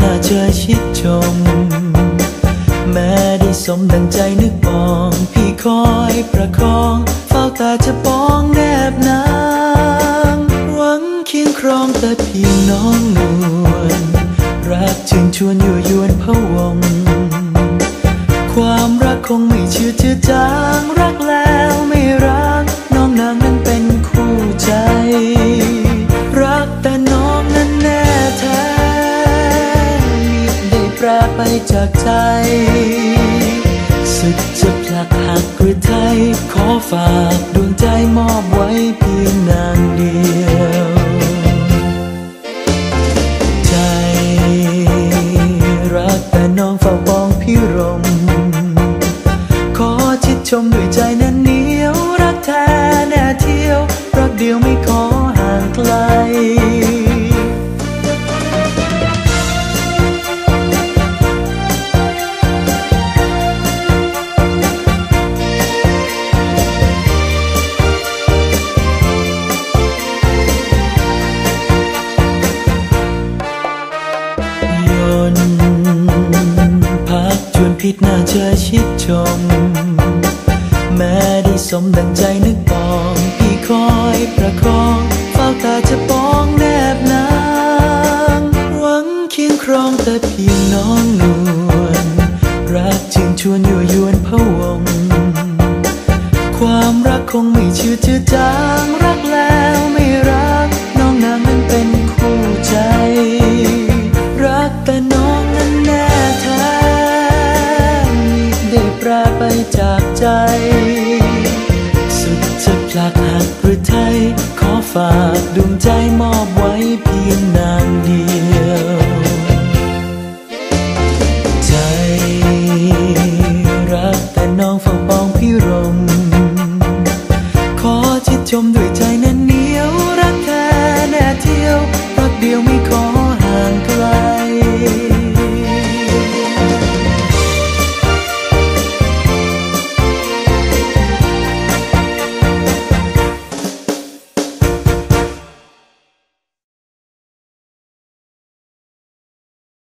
น่าเจอชิดชม แม้ได้สมดังใจนึกปอง พี่คอยประคอง เฝ้าตาจะปองแนบนางหวังเคียงครองแต่พียงน้องนวลรักจึงชวนอยั่ยวนพะวง ความรักคงไม่เชื่อจืดจาง ไปจากใจ สุดจะผลักหักหรือไทย ขอฝากดวงใจมอบไว้เพียงนางเดียว ใจ รักแต่น้องเฝ้าปองพี่รม ขอชิดชมด้วยใจนั้นเหนียว รักแท้แน่เที่ยว รักเดียวไม่ กชวนพิษน่าเจอชิดชม แม้ได้สมดังใจนึกปองพี่คอยประคองเฝ้าตาจะปองแนบนางหวังเคียงครองแต่เพียงน้องนวลรักจึงชวนยั่วยวนพะวง ความรักคงไม่เชื่อจืดจาง ไปจากใจ สุดจะผลักหักหรือไทย ขอฝากดวงใจมอบไว้เพียงนางเดียว ใจ รักแต่น้องเฝ้าปองพี่รม